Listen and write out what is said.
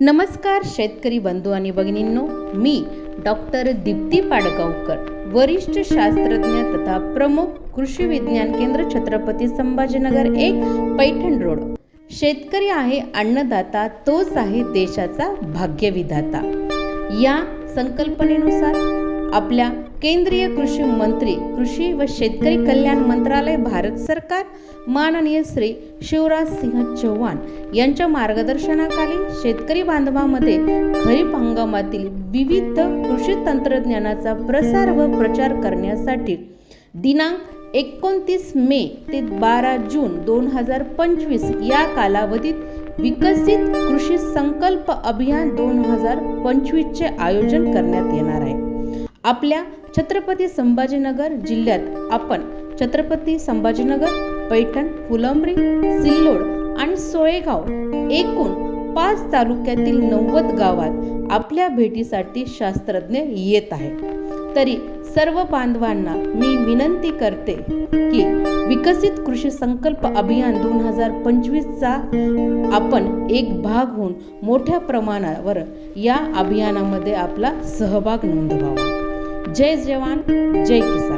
नमस्कार शेतकरी बंधू आणि भगिनींनो मी डॉक्टर दीप्ती पाडगावकर वरिष्ठ शास्त्रज्ञ तथा प्रमुख कृषी विज्ञान केंद्र छत्रपती संभाजीनगर एक पैठण रोड. शेतकरी आहे अन्नदाता तोच आहे देशाचा भाग्यविधाता. या संकल्पनेनुसार आपल्या केंद्रीय कृषी मंत्री कृषी व शेतकरी कल्याण मंत्रालय भारत सरकार माननीय श्री शिवराज सिंह चौहान यांच्या मार्गदर्शनाखाली शेतकरी बांधवामध्ये खरीप हंगामातील विविध कृषी तंत्रज्ञानाचा प्रसार व प्रचार करण्यासाठी दिनांक एकोणतीस मे ते बारा जून दोन हजार पंचवीस या कालावधीत विकसित कृषी संकल्प अभियान दोन हजार पंचवीसचे आयोजन करण्यात येणार आहे. आपल्या छत्रपती संभाजीनगर जिल्ह्यात आपण छत्रपती संभाजीनगर पैठण फुलंब्री सिल्लोड आणि सोळेगाव एकूण पाच तालुक्यातील नव्वद गावात आपल्या भेटीसाठी शास्त्रज्ञ येत आहेत. तरी सर्व बांधवांना मी विनंती करते की विकसित कृषी संकल्प अभियान दोन हजार पंचवीसचा आपण एक भाग होऊन मोठ्या प्रमाणावर या अभियानामध्ये आपला सहभाग नोंदवावा. જય જવાન જય કિસાન